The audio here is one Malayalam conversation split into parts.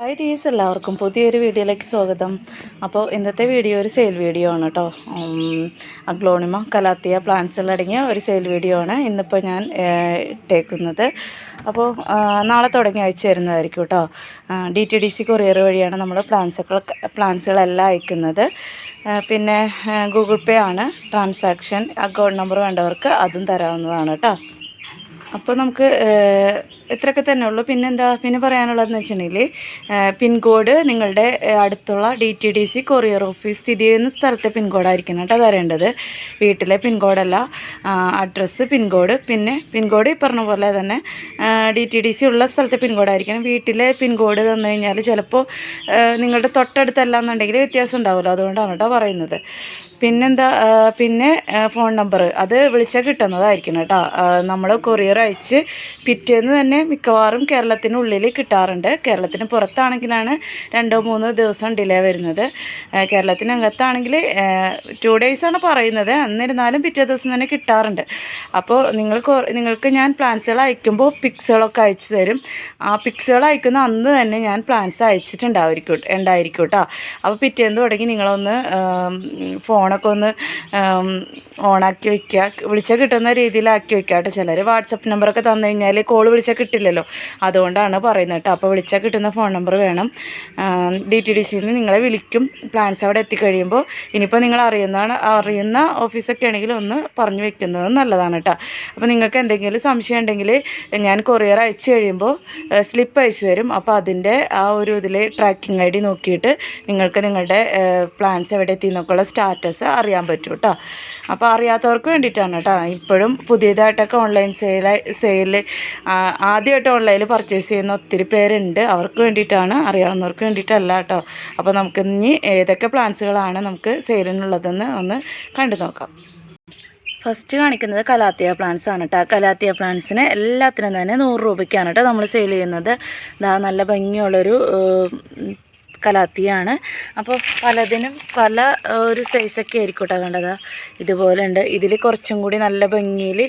ഹായ് ടീസ് എല്ലാവർക്കും പുതിയൊരു വീഡിയോയിലേക്ക് സ്വാഗതം. അപ്പോൾ ഇന്നത്തെ വീഡിയോ ഒരു സെയിൽ വീഡിയോ ആണ് കേട്ടോ അഗ്ലോണിമ കലാത്തിയ പ്ലാന്റ്സിലടങ്ങിയ ഒരു സെയിൽ വീഡിയോ ആണ് ഇന്നിപ്പോൾ ഞാൻ ഇട്ടേക്കുന്നത്. അപ്പോൾ നാളെ തുടങ്ങി അയച്ചു തരുന്നതായിരിക്കും കേട്ടോ D T D C courier വഴിയാണ് നമ്മൾ പ്ലാന്റ്സൊക്കെ പ്ലാന്റ്സുകളെല്ലാം അയക്കുന്നത്. പിന്നെ ഗൂഗിൾ പേ ആണ്. ട്രാൻസാക്ഷൻ അക്കൗണ്ട് നമ്പർ വേണ്ടവർക്ക് അതും തരാവുന്നതാണ് കേട്ടോ അപ്പോൾ നമുക്ക് ഇത്രയൊക്കെ തന്നെ ഉള്ളൂ. പിന്നെന്താ പിന്നെ പറയാനുള്ളതെന്ന് വെച്ചിട്ടുണ്ടെങ്കിൽ പിൻകോഡ് നിങ്ങളുടെ അടുത്തുള്ള D T D C courier office സ്ഥിതി ചെയ്യുന്ന സ്ഥലത്തെ പിൻകോഡായിരിക്കണം കേട്ടോ തരേണ്ടത് വീട്ടിലെ പിൻകോഡല്ല അഡ്രസ്സ് പിൻകോഡ് പിന്നെ പിൻകോഡ് ഈ പറഞ്ഞ പോലെ തന്നെ ഡി ടി ഡി സി ഉള്ള സ്ഥലത്തെ പിൻകോഡായിരിക്കണം വീട്ടിലെ പിൻകോഡ് തന്നു കഴിഞ്ഞാൽ ചിലപ്പോൾ നിങ്ങളുടെ തൊട്ടടുത്തല്ല എന്നുണ്ടെങ്കിൽ വ്യത്യാസം ഉണ്ടാവുമല്ലോ. അതുകൊണ്ടാണ് കേട്ടോ പറയുന്നത്. പിന്നെന്താ പിന്നെ ഫോൺ നമ്പർ. അത് വിളിച്ചാൽ കിട്ടുന്നതായിരിക്കണം കേട്ടോ. നമ്മൾ കൊറിയർ അയച്ച് പിറ്റേന്ന് തന്നെ മിക്കവാറും കേരളത്തിനുള്ളിൽ കിട്ടാറുണ്ട്. കേരളത്തിന് പുറത്താണെങ്കിലാണ് രണ്ടോ മൂന്നോ ദിവസം ഡിലേ വരുന്നത്. കേരളത്തിനകത്താണെങ്കിൽ ടു ആണ് പറയുന്നത്. എന്നിരുന്നാലും പിറ്റേ ദിവസം തന്നെ കിട്ടാറുണ്ട്. അപ്പോൾ നിങ്ങൾ നിങ്ങൾക്ക് ഞാൻ പ്ലാൻസുകൾ അയക്കുമ്പോൾ പിക്സുകളൊക്കെ അയച്ചു തരും. ആ പിക്സുകൾ അയക്കുന്ന അന്ന് തന്നെ ഞാൻ പ്ലാൻസ് അയച്ചിട്ടുണ്ടായിരിക്കും ഉണ്ടായിരിക്കും കേട്ടോ. അപ്പോൾ പിറ്റേന്ന് തുടങ്ങി നിങ്ങളൊന്ന് ആം, ഫോണൊക്കെ ഒന്ന് ഓണാക്കി വയ്ക്കുക വിളിച്ചാൽ കിട്ടുന്ന രീതിയിലാക്കി വയ്ക്കുക കേട്ടോ. ചിലർ വാട്സപ്പ് നമ്പറൊക്കെ തന്നു കഴിഞ്ഞാൽ കോൾ വിളിച്ചാൽ കിട്ടില്ലല്ലോ. അതുകൊണ്ടാണ് പറയുന്നത് കേട്ടോ. അപ്പോൾ വിളിച്ചാൽ കിട്ടുന്ന ഫോൺ നമ്പർ വേണം. ഡി ടി ഡി സിയിൽ നിന്ന് നിങ്ങളെ വിളിക്കും. പ്ലാൻസ് അവിടെ എത്തിക്കഴിയുമ്പോൾ ഇനിയിപ്പോൾ നിങ്ങൾ അറിയുന്നതാണ് അറിയുന്ന ഓഫീസൊക്കെ ആണെങ്കിൽ ഒന്ന് പറഞ്ഞു വെക്കുന്നത് നല്ലതാണ് കേട്ടോ. അപ്പോൾ നിങ്ങൾക്ക് എന്തെങ്കിലും സംശയം ഉണ്ടെങ്കിൽ ഞാൻ കൊറിയർ അയച്ചു കഴിയുമ്പോൾ സ്ലിപ്പ് അയച്ചു തരും. അപ്പോൾ അതിന്റെ ആ ഒരു ഇതിൽ ട്രാക്കിംഗ് ഐ ഡി നോക്കിയിട്ട് നിങ്ങൾക്ക് നിങ്ങളുടെ പ്ലാൻസ് എവിടെ എത്തി എന്നൊക്കെയുള്ള സ്റ്റാറ്റസ് അറിയാൻ പറ്റും കേട്ടോ അപ്പോൾ അറിയാത്തവർക്ക് വേണ്ടിയിട്ടാണ് കേട്ടോ ഇപ്പോഴും പുതിയതായിട്ടൊക്കെ ഓൺലൈൻ സെയിൽ സെയിൽ ആദ്യമായിട്ട് ഓൺലൈനിൽ പർച്ചേസ് ചെയ്യുന്ന ഒത്തിരി പേരുണ്ട്. അവർക്ക് വേണ്ടിയിട്ടാണ് അറിയാവുന്നവർക്ക് വേണ്ടിയിട്ടല്ല കേട്ടോ അപ്പോൾ നമുക്ക് ഇനി ഏതൊക്കെ പ്ലാൻസുകളാണ് നമുക്ക് സെയിലിനുള്ളതെന്ന് ഒന്ന് കണ്ടു നോക്കാം. ഫസ്റ്റ് കാണിക്കുന്നത് കലാത്തിയ പ്ലാന്റ്സ് ആണ് കേട്ടോ കലാത്തിയ പ്ലാന്റ്സിന് എല്ലാത്തിനും തന്നെ നൂറ് രൂപയ്ക്കാണ് കേട്ടോ നമ്മൾ സെയിൽ ചെയ്യുന്നത്. ഇതാ നല്ല ഭംഗിയുള്ളൊരു കലാത്തിയാണ്. അപ്പോൾ പലതിനും പല ഒരു സൈസൊക്കെ ആയിരിക്കും കേട്ടോ കണ്ടത്. ഇതുപോലെ ഉണ്ട് ഇതിൽ കുറച്ചും കൂടി നല്ല ഭംഗിയിൽ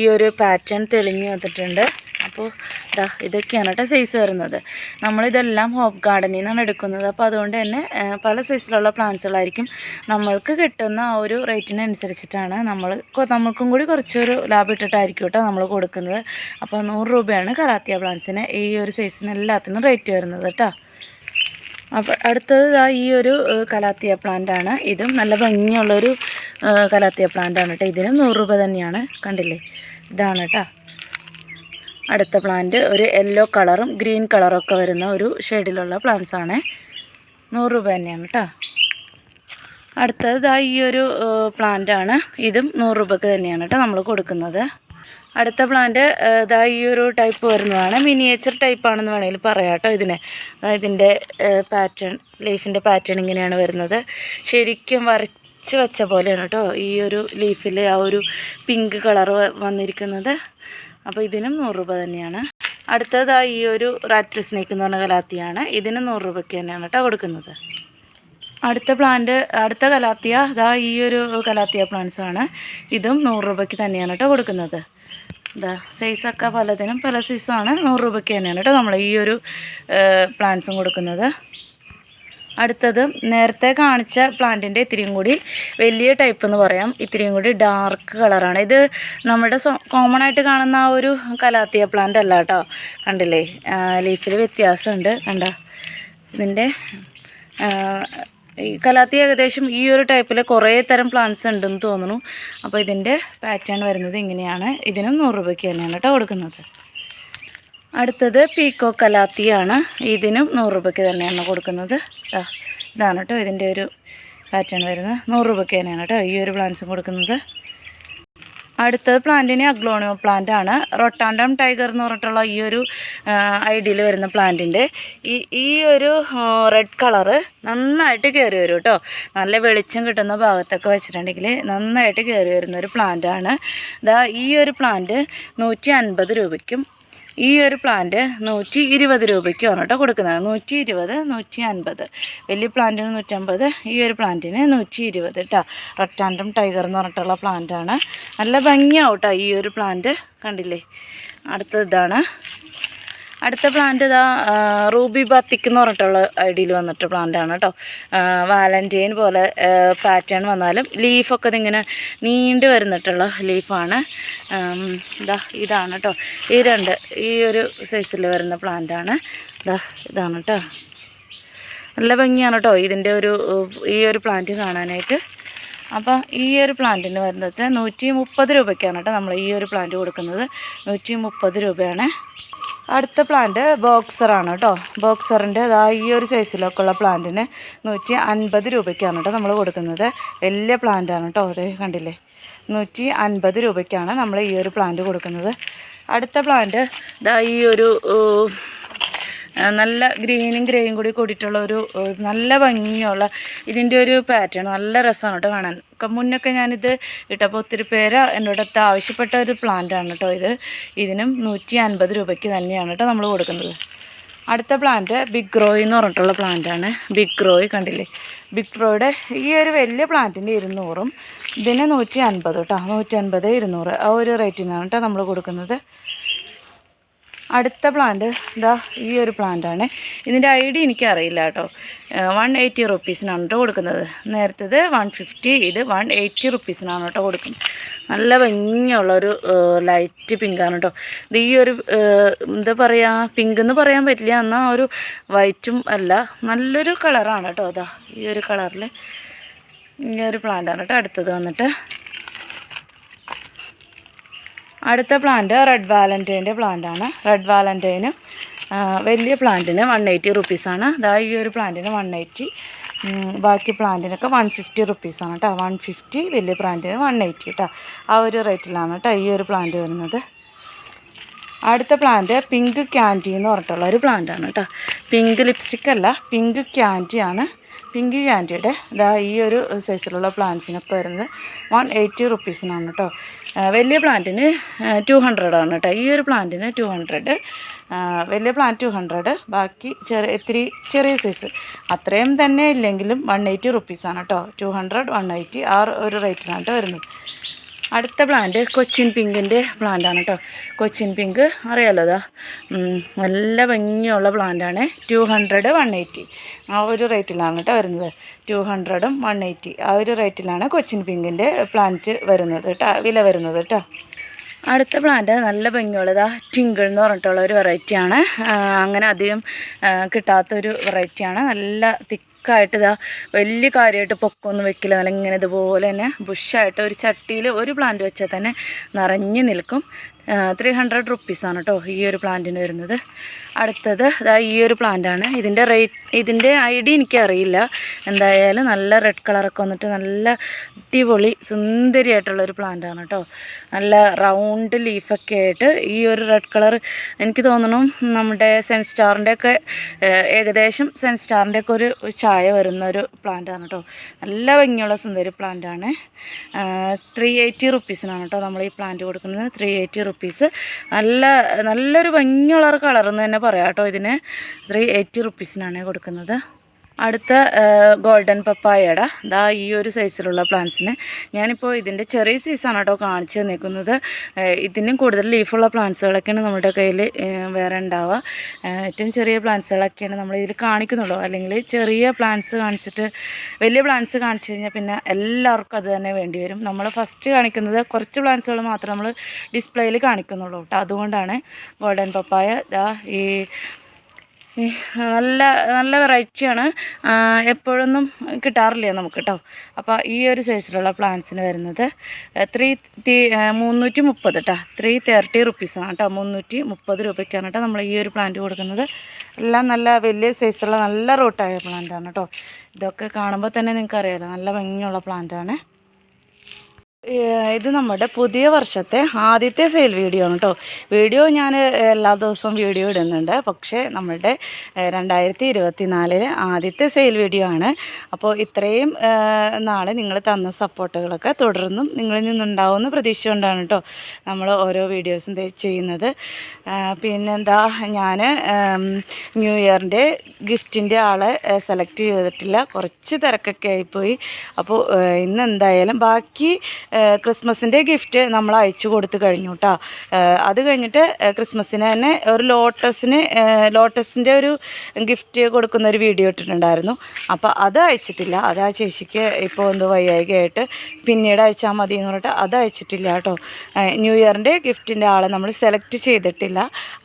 ഈ ഒരു പാറ്റേൺ തെളിഞ്ഞു വന്നിട്ടുണ്ട്. അപ്പോൾ ഇതാ ഇതൊക്കെയാണ് കേട്ടോ സൈസ് വരുന്നത്. നമ്മളിതെല്ലാം ഹോപ്പ് ഗാർഡനിൽ നിന്നാണ് എടുക്കുന്നത്. അപ്പോൾ അതുകൊണ്ട് തന്നെ പല സൈസിലുള്ള പ്ലാന്റ്സുകളായിരിക്കും നമ്മൾക്ക് കിട്ടുന്ന ആ ഒരു റേറ്റിനനുസരിച്ചിട്ടാണ് നമ്മൾ നമ്മൾക്കും കൂടി കുറച്ചൊരു ലാഭം ഇട്ടിട്ടായിരിക്കും കേട്ടോ നമ്മൾ കൊടുക്കുന്നത്. അപ്പോൾ നൂറ് രൂപയാണ് കറാത്തിയ പ്ലാന്റ്സിന് ഈ ഒരു സൈസിന് എല്ലാത്തിനും റേറ്റ് വരുന്നത് കേട്ടോ അപ്പോൾ അടുത്തത് ഈ ഒരു കലാത്തിയ പ്ലാന്റ് ആണ്. ഇതും നല്ല ഭംഗിയുള്ളൊരു കലാത്തിയ പ്ലാന്റ് ആണ് കേട്ടോ ഇതിനും നൂറ് രൂപ തന്നെയാണ്. കണ്ടില്ലേ? ഇതാണ് കേട്ടോ അടുത്ത പ്ലാന്റ് ഒരു യെല്ലോ കളറും ഗ്രീൻ കളറും ഒക്കെ വരുന്ന ഒരു ഷെയ്ഡിലുള്ള പ്ലാന്റ്സ് ആണ്. നൂറ് രൂപ തന്നെയാണ് കേട്ടോ അടുത്തത് ഈ ഒരു പ്ലാന്റ് ആണ്. ഇതും നൂറ് രൂപക്ക് തന്നെയാണ് കേട്ടോ നമ്മൾ കൊടുക്കുന്നത്. അടുത്ത പ്ലാന്റ് ഇതാ ഈ ഒരു ടൈപ്പ് വരുന്നതാണ്. മിനിയേച്ചർ ടൈപ്പ് ആണെന്ന് വേണമെങ്കിൽ പറയാം കേട്ടോ ഇതിന്. ഇതിന്റെ പാറ്റേൺ ലീഫിന്റെ പാറ്റേൺ ഇങ്ങനെയാണ് വരുന്നത്. ശരിക്കും വരച്ച് വെച്ച പോലെയാണ് കേട്ടോ ഈ ഒരു ലീഫിൽ ആ ഒരു പിങ്ക് കളർ വന്നിരിക്കുന്നത്. അപ്പോൾ ഇതിനും നൂറ് രൂപ തന്നെയാണ്. അടുത്തത് ദാ ഈ ഒരു റാറ്റിൽ സ്നേക്ക് എന്ന് പറഞ്ഞ കലാത്തിയാണ്. ഇതിന് നൂറ് രൂപയ്ക്ക് തന്നെയാണ് കേട്ടോ കൊടുക്കുന്നത്. അടുത്ത പ്ലാന്റ് അടുത്ത കലാത്തിയ ഇതാ ഈ ഒരു കലാത്തിയ പ്ലാന്റ്സാണ് ഇതും നൂറ് രൂപയ്ക്ക് തന്നെയാണ് കേട്ടോ കൊടുക്കുന്നത്. ഇതാ സൈസൊക്കെ പലതിനും പല സൈസാണ് നൂറ് രൂപയ്ക്ക് തന്നെയാണ് കേട്ടോ നമ്മൾ ഈ ഒരു പ്ലാന്റ്സും കൊടുക്കുന്നത്. അടുത്തത് നേരത്തെ കാണിച്ച പ്ലാന്റിന്റെ ഇത്തിരിയും കൂടി വലിയ ടൈപ്പ് എന്ന് പറയാം. ഇത്തിരിയും കൂടി ഡാർക്ക് കളറാണ് ഇത് നമ്മുടെ കോമൺ ആയിട്ട് കാണുന്ന ആ ഒരു കലാത്തിയ പ്ലാന്റ് അല്ല കേട്ടോ. കണ്ടില്ലേ? ലീഫിൽ വ്യത്യാസമുണ്ട്. കണ്ട? ഇതിന്റെ ഈ കലാത്തി ഏകദേശം ഈ ഒരു ടൈപ്പിൽ കുറേ തരം പ്ലാന്റ്സ് ഉണ്ടെന്ന് തോന്നുന്നു. അപ്പോൾ ഇതിന്റെ പാറ്റേൺ വരുന്നത് ഇങ്ങനെയാണ്. ഇതിനും നൂറ് രൂപയ്ക്ക് തന്നെയാണ് കേട്ടോ കൊടുക്കുന്നത്. അടുത്തത് പീക്കോ കലാത്തിയാണ്. ഇതിനും നൂറ് രൂപയ്ക്ക് തന്നെയാണ് കൊടുക്കുന്നത്. ഇതാണ് കേട്ടോ ഇതിന്റെ ഒരു പാറ്റേൺ വരുന്നത്. നൂറ് രൂപയ്ക്ക് തന്നെയാണ് കേട്ടോ ഈ ഒരു പ്ലാന്റ്സും കൊടുക്കുന്നത്. അടുത്തത് പ്ലാന്റിന് അഗ്ലോണിയോ പ്ലാന്റ് ആണ്. റൊട്ടാൻഡം ടൈഗർ എന്ന് പറഞ്ഞിട്ടുള്ള ഈ ഒരു ഐഡിയിൽ വരുന്ന പ്ലാന്റിന്റെ ഈ ഈ ഒരു റെഡ് കളറ് നന്നായിട്ട് കയറി വരും കേട്ടോ നല്ല വെളിച്ചം കിട്ടുന്ന ഭാഗത്തൊക്കെ വെച്ചിട്ടുണ്ടെങ്കിൽ നന്നായിട്ട് കയറി വരുന്ന ഒരു പ്ലാന്റ് ആണ്. ഇതാ ഈ ഒരു പ്ലാന്റ് നൂറ്റി അൻപത് രൂപയ്ക്കും ഈ ഒരു പ്ലാന്റ് നൂറ്റി ഇരുപത് രൂപയ്ക്കാണ് കേട്ടോ കൊടുക്കുന്നത്. നൂറ്റി ഇരുപത് നൂറ്റി അൻപത്. വലിയ പ്ലാന്റിന് നൂറ്റമ്പത് ഈ ഒരു പ്ലാന്റിന് നൂറ്റി ഇരുപത് കേട്ടോ റെക്ടാൻഡം ടൈഗർ എന്ന് പറഞ്ഞിട്ടുള്ള പ്ലാന്റാണ് നല്ല ഭംഗിയാവും കേട്ടോ ഈ ഒരു പ്ലാന്റ് കണ്ടില്ലേ? അടുത്തതാണ് അടുത്ത പ്ലാന്റ് ഇതാ റൂബി ബത്തിക്ക് എന്ന് പറഞ്ഞിട്ടുള്ള ഐഡിയിൽ വന്നിട്ട് പ്ലാന്റാണ് കേട്ടോ വാലന്റൈൻ പോലെ പാറ്റേൺ വന്നാലും ലീഫൊക്കെ ഇതിങ്ങനെ നീണ്ടു വരുന്നിട്ടുള്ള ലീഫാണ് ഇതാ ഇതാണ് കേട്ടോ ഈ രണ്ട് ഈ ഒരു സൈസിൽ വരുന്ന പ്ലാന്റാണ് ഇതാ ഇതാണ് കേട്ടോ നല്ല ഭംഗിയാണ് കേട്ടോ ഇതിന്റെ ഒരു ഈ ഒരു പ്ലാന്റ് കാണാനായിട്ട്. അപ്പോൾ ഈ ഒരു പ്ലാന്റിന് വരുന്നത് നൂറ്റി മുപ്പത് രൂപയ്ക്കാണ് കേട്ടോ നമ്മൾ ഈ ഒരു പ്ലാന്റ് കൊടുക്കുന്നത്. നൂറ്റി മുപ്പത് രൂപയാണ്. അടുത്ത പ്ലാന്റ് ബോക്സറാണ് കേട്ടോ. ബോക്സറിന്റെ ഇതാ ഈ ഒരു സൈസിലൊക്കെ ഉള്ള പ്ലാന്റിന് നൂറ്റി അൻപത് രൂപയ്ക്കാണ് കേട്ടോ നമ്മൾ കൊടുക്കുന്നത്. വലിയ പ്ലാന്റാണ് കേട്ടോ അതെ കണ്ടില്ലേ? നൂറ്റി അൻപത് രൂപയ്ക്കാണ് നമ്മൾ ഈ ഒരു പ്ലാന്റ് കൊടുക്കുന്നത്. അടുത്ത പ്ലാന്റ് ഇതാ ഈ ഒരു നല്ല ഗ്രീനും ഗ്രേയും കൂടി കൂടിയിട്ടുള്ള ഒരു നല്ല ഭംഗിയുള്ള ഇതിന്റെ ഒരു പാറ്റേൺ നല്ല രസമാണ് കേട്ടോ കാണാൻ. ഒക്കെ മുന്നൊക്കെ ഞാനിത് ഇട്ടപ്പോൾ ഒത്തിരി പേര് എന്നോടത്ത് ആവശ്യപ്പെട്ട ഒരു പ്ലാന്റാണ് കേട്ടോ ഇത്. ഇതിനും നൂറ്റി അൻപത് രൂപയ്ക്ക് തന്നെയാണ് കേട്ടോ നമ്മൾ കൊടുക്കുന്നത്. അടുത്ത പ്ലാന്റ് ബിഗ് റോയ് എന്ന് പറഞ്ഞിട്ടുള്ള പ്ലാന്റാണ് ബിഗ് റോയ് കണ്ടില്ലേ? ബിഗ് റോയുടെ ഈ ഒരു വലിയ പ്ലാന്റിന്റെ ഇരുന്നൂറും ഇതിന് നൂറ്റി അൻപത് കേട്ടോ നൂറ്റി അൻപത് ഇരുന്നൂറ് ആ ഒരു റേറ്റിനാണ് കേട്ടോ നമ്മൾ കൊടുക്കുന്നത്. അടുത്ത പ്ലാന്റ് ഇതാ ഈ ഒരു പ്ലാന്റാണ് ഇതിന്റെ ഐ ഡി എനിക്കറിയില്ല കേട്ടോ. വൺ എയ്റ്റി റുപ്പീസിനാണ് കേട്ടോ കൊടുക്കുന്നത്. നേരത്തേത് വൺ ഫിഫ്റ്റി ഇത് വൺ എയ്റ്റി റുപ്പീസിനാണ് കേട്ടോ കൊടുക്കുന്നത്. നല്ല ഭംഗിയുള്ളൊരു ലൈറ്റ് പിങ്കാണ് കേട്ടോ ഇത് ഈ ഒരു എന്താ പറയുക പിങ്ക് എന്ന് പറയാൻ പറ്റില്ല. എന്നാൽ ഒരു വൈറ്റും അല്ല നല്ലൊരു കളറാണ് കേട്ടോ അതാ ഈ ഒരു കളറിൽ ഈ ഒരു പ്ലാന്റാണ് കേട്ടോ അടുത്തത് വന്നിട്ട്. അടുത്ത പ്ലാന്റ് റെഡ് വാലന്റൈന്റെ പ്ലാന്റാണ് റെഡ് വാലന്റൈന് വലിയ പ്ലാന്റിന് വൺ എയ്റ്റി റുപ്പീസാണ് അതാ ഈ ഒരു പ്ലാന്റിന് വൺ എയ്റ്റി ബാക്കി പ്ലാന്റിനൊക്കെ വൺ ഫിഫ്റ്റി റുപ്പീസാണ് കേട്ടോ വൺ ഫിഫ്റ്റി വലിയ പ്ലാന്റിന് വൺ എയ്റ്റി കേട്ടോ ആ ഒരു റേറ്റിലാണ് കേട്ടോ ഈ ഒരു പ്ലാന്റ് വരുന്നത്. അടുത്ത പ്ലാന്റ് പിങ്ക് ക്യാന്റി എന്ന് പറഞ്ഞിട്ടുള്ള ഒരു പ്ലാന്റാണ് കേട്ടോ പിങ്ക് ലിപ്സ്റ്റിക് അല്ല പിങ്ക് ക്യാന്റിയാണ് പിങ്ക് ക്യാന്റിയുടെ ഇതാ ഈ ഒരു സൈസിലുള്ള പ്ലാന്റ്സിനൊക്കെ വരുന്നത് വൺ എയ്റ്റി റുപ്പീസിനാണ് കേട്ടോ വലിയ പ്ലാന്റിന് ടു ഹൺഡ്രഡ് ആണ് കേട്ടോ ഈ ഒരു പ്ലാന്റിന് ടു ഹൺഡ്രഡ് വലിയ പ്ലാന്റ് ടു ഹൺഡ്രഡ് ബാക്കി ചെറിയ ഇത്തിരി ചെറിയ സൈസ് അത്രയും തന്നെ ഇല്ലെങ്കിലും വൺ എയ്റ്റി റുപ്പീസാണ് കേട്ടോ ടു ഹൺഡ്രഡ് വൺ എയ്റ്റി ആ ഒരു റേറ്റിനാണ് വരുന്നത്. അടുത്ത പ്ലാന്റ് കൊച്ചിൻ പിങ്കിന്റെ പ്ലാന്റാണ് കേട്ടോ കൊച്ചിൻ പിങ്ക് അറിയാലോ അതാ? നല്ല ഭംഗിയുള്ള പ്ലാന്റാണ് ടു ഹൺഡ്രഡ് വൺ എയ്റ്റി ആ ഒരു റേറ്റിലാണ് കേട്ടോ വരുന്നത്. ടു ഹൺഡ്രഡും വൺ എയ്റ്റി ആ ഒരു റേറ്റിലാണ് കൊച്ചിൻ പിങ്കിന്റെ പ്ലാന്റ് വരുന്നത് കേട്ടോ വില വരുന്നത് കേട്ടോ അടുത്ത പ്ലാന്റ് നല്ല ഭംഗിയുള്ളതാ ടിങ്കിൾ എന്ന് പറഞ്ഞിട്ടുള്ള ഒരു വെറൈറ്റിയാണ് അങ്ങനെ അധികം കിട്ടാത്തൊരു വെറൈറ്റിയാണ് നല്ല തിക്കായിട്ട് ഇതാ വലിയ കാര്യമായിട്ട് പൊക്കമൊന്നും വെക്കില്ല. നല്ല ഇങ്ങനെ ഇതുപോലെ തന്നെ ബുഷായിട്ട് ഒരു ചട്ടിയിൽ ഒരു പ്ലാന്റ് വെച്ചാൽ തന്നെ നിറഞ്ഞു നിൽക്കും. ത്രീ ഹൺഡ്രഡ് റുപ്പീസാണ് കേട്ടോ ഈ ഒരു പ്ലാന്റിന് വരുന്നത്. അടുത്തത് അതാ ഈ ഒരു പ്ലാന്റാണ് ഇതിന്റെ റേറ്റ് ഇതിന്റെ ഐ ഡി എനിക്കറിയില്ല. എന്തായാലും നല്ല റെഡ് കളറൊക്കെ വന്നിട്ട് നല്ല അടിപൊളി സുന്ദരിയായിട്ടുള്ളൊരു പ്ലാന്റാണ് കേട്ടോ നല്ല റൗണ്ട് ലീഫൊക്കെ ആയിട്ട് ഈ ഒരു റെഡ് കളർ എനിക്ക് തോന്നണം നമ്മുടെ സെൻ സ്റ്റാറിന്റെ ഒക്കെ ഏകദേശം സെൻ സ്റ്റാറിന്റെ ഒക്കെ ഒരു ചായ വരുന്ന ഒരു പ്ലാന്റാണ് കേട്ടോ നല്ല ഭംഗിയുള്ള സുന്ദരി പ്ലാന്റാണ് ത്രീ എയ്റ്റി റുപ്പീസിനാണ് കേട്ടോ നമ്മൾ ഈ പ്ലാന്റ് കൊടുക്കുന്നത്. ത്രീ എയ്റ്റി റുപ്പീസ് നല്ല നല്ലൊരു ഭംഗിയുള്ള കളർ എന്ന് തന്നെ പറയാം കേട്ടോ ഇതിന് ത്രീ എയ്റ്റി റുപ്പീസിനാണ് കൊടുക്കുന്നത്. അടുത്ത ഗോൾഡൻ പപ്പായയുടെ ദാ ഈ ഒരു സൈസിലുള്ള പ്ലാന്റ്സിന് ഞാനിപ്പോൾ ഇതിന്റെ ചെറിയ സൈസാണ് കേട്ടോ കാണിച്ച് നിൽക്കുന്നത് ഇതിനും കൂടുതൽ ലീഫുള്ള പ്ലാന്റ്സുകളൊക്കെയാണ് നമ്മുടെ കയ്യിൽ വേറെ ഉണ്ടാവുക. ഏറ്റവും ചെറിയ പ്ലാന്റ്സുകളൊക്കെയാണ് നമ്മൾ ഇതിൽ കാണിക്കുന്നുള്ളൂ. അല്ലെങ്കിൽ ചെറിയ പ്ലാന്റ്സ് കാണിച്ചിട്ട് വലിയ പ്ലാന്റ്സ് കാണിച്ചു കഴിഞ്ഞാൽ പിന്നെ എല്ലാവർക്കും അത് തന്നെ വേണ്ടി വരും. നമ്മൾ ഫസ്റ്റ് കാണിക്കുന്നത് കുറച്ച് പ്ലാന്റ്സുകൾ മാത്രം നമ്മൾ ഡിസ്പ്ലേയിൽ കാണിക്കുന്നുള്ളൂ കേട്ടോ. അതുകൊണ്ടാണ് ഗോൾഡൻ പപ്പായ ദാ ഈ നല്ല നല്ല വെറൈറ്റിയാണ്. എപ്പോഴൊന്നും കിട്ടാറില്ല നമുക്ക് കേട്ടോ അപ്പോൾ ഈ ഒരു സൈസിലുള്ള പ്ലാന്റ്സിന് വരുന്നത് ത്രീ മുന്നൂറ്റി മുപ്പത് കേട്ടോ ത്രീ തേർട്ടി റുപ്പീസാണ് കേട്ടോ മുന്നൂറ്റി മുപ്പത് രൂപയ്ക്കാണ് കേട്ടോ നമ്മൾ ഈ ഒരു പ്ലാന്റ് കൊടുക്കുന്നത്. എല്ലാം നല്ല വലിയ സൈസുള്ള നല്ല റൂട്ടായ പ്ലാന്റാണ് കേട്ടോ ഇതൊക്കെ കാണുമ്പോൾ തന്നെ നിങ്ങൾക്ക് അറിയാലോ നല്ല ഭംഗിയുള്ള പ്ലാന്റാണ്. ഇത് നമ്മുടെ പുതിയ വർഷത്തെ ആദ്യത്തെ സെയിൽ വീഡിയോ ആണ് കേട്ടോ വീഡിയോ ഞാൻ എല്ലാ ദിവസവും വീഡിയോ ഇടുന്നുണ്ട്. പക്ഷേ നമ്മളുടെ ഏഹ് രണ്ടായിരത്തി ഇരുപത്തി നാലിലെ ആദ്യത്തെ സെയിൽ വീഡിയോ ആണ്. അപ്പോൾ ഇത്രയും നാളെ നിങ്ങൾ തന്ന സപ്പോർട്ടുകളൊക്കെ തുടർന്നും നിങ്ങളിൽ നിന്നുണ്ടാവുമെന്ന് പ്രതീക്ഷ കൊണ്ടാണ് കേട്ടോ നമ്മൾ ഓരോ വീഡിയോസും ചെയ്യുന്നത്. പിന്നെന്താ ഞാൻ ന്യൂ ഇയറിന്റെ ഗിഫ്റ്റിന്റെ ആളെ സെലക്ട് ചെയ്തിട്ടില്ല. കുറച്ച് തിരക്കൊക്കെ ആയിപ്പോയി. അപ്പോൾ ഇന്ന് എന്തായാലും ബാക്കി ക്രിസ്മസിന്റെ ഗിഫ്റ്റ് നമ്മൾ അയച്ചു കൊടുത്തു കഴിഞ്ഞു കേട്ടോ അത് കഴിഞ്ഞിട്ട് ക്രിസ്മസിന് തന്നെ ഒരു ലോട്ടസിന് ലോട്ടസിന്റെ ഒരു ഗിഫ്റ്റ് കൊടുക്കുന്ന ഒരു വീഡിയോ ഇട്ടിട്ടുണ്ടായിരുന്നു. അപ്പോൾ അത് അയച്ചിട്ടില്ല. അത് ആ ചേച്ചിക്ക് ഇപ്പോൾ എന്തോ വയ്യായികയായിട്ട് പിന്നീട് അയച്ചാൽ മതി എന്ന് പറഞ്ഞിട്ട് അത് അയച്ചിട്ടില്ല കേട്ടോ ന്യൂ ഇയറിന്റെ ഗിഫ്റ്റിന്റെ ആളെ നമ്മൾ സെലക്ട് ചെയ്തിട്ടില്ല.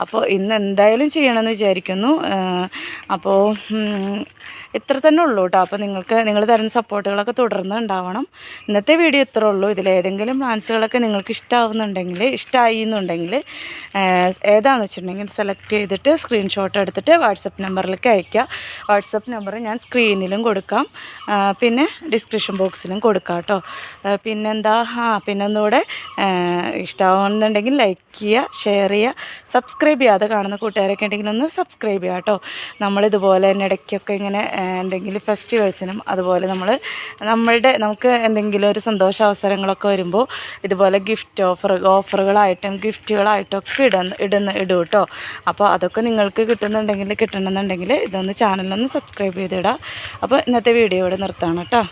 അപ്പോൾ ഇന്ന് എന്തായാലും ചെയ്യണമെന്ന് വിചാരിക്കുന്നു. അപ്പോൾ ഇത്ര തന്നെ ഉള്ളൂ കേട്ടോ. അപ്പോൾ നിങ്ങൾക്ക് നിങ്ങൾ തരുന്ന സപ്പോർട്ടുകളൊക്കെ തുടർന്ന് ഉണ്ടാവണം. ഇന്നത്തെ വീഡിയോ ഇത്ര ഉള്ളൂ. ഇതിലേതെങ്കിലും പ്ലാൻസുകളൊക്കെ നിങ്ങൾക്ക് ഇഷ്ടമാവുന്നുണ്ടെങ്കിൽ ഇഷ്ടമായി എന്നുണ്ടെങ്കിൽ ഏതാണെന്ന് വെച്ചിട്ടുണ്ടെങ്കിൽ സെലക്ട് ചെയ്തിട്ട് സ്ക്രീൻഷോട്ട് എടുത്തിട്ട് വാട്സപ്പ് നമ്പറിലേക്ക് അയയ്ക്കുക. വാട്സപ്പ് നമ്പർ ഞാൻ സ്ക്രീനിലും കൊടുക്കാം. പിന്നെ ഡിസ്ക്രിപ്ഷൻ ബോക്സിലും കൊടുക്കാം കേട്ടോ. പിന്നെന്താ? ആ പിന്നെ ഒന്നുകൂടെ ഇഷ്ടമാവുന്നുണ്ടെങ്കിൽ ലൈക്ക് ചെയ്യുക ഷെയർ ചെയ്യുക സബ്സ്ക്രൈബ് ചെയ്യാതെ കാണുന്ന കൂട്ടുകാരൊക്കെ ഉണ്ടെങ്കിൽ ഒന്ന് സബ്സ്ക്രൈബ് ചെയ്യുക കേട്ടോ. നമ്മളിതുപോലെ തന്നെ ഇടയ്ക്കൊക്കെ ഇങ്ങനെ എന്തെങ്കിലും ഫെസ്റ്റിവൽസിനും അതുപോലെ നമ്മൾ നമ്മളുടെ നമുക്ക് എന്തെങ്കിലും ഒരു സന്തോഷ അവസരങ്ങളൊക്കെ വരുമ്പോൾ ഇതുപോലെ ഗിഫ്റ്റ് ഓഫർ ഓഫറുകളായിട്ടും ഗിഫ്റ്റുകളായിട്ടും ഒക്കെ ഇടുന്ന ഇടും കേട്ടോ അപ്പോൾ അതൊക്കെ നിങ്ങൾക്ക് കിട്ടുന്നുണ്ടെങ്കിൽ കിട്ടണമെന്നുണ്ടെങ്കിൽ ഇതൊന്ന് ചാനലൊന്ന് സബ്സ്ക്രൈബ് ചെയ്തിടുക അപ്പോൾ ഇന്നത്തെ വീഡിയോ ഇവിടെ നിർത്താണ് കേട്ടോ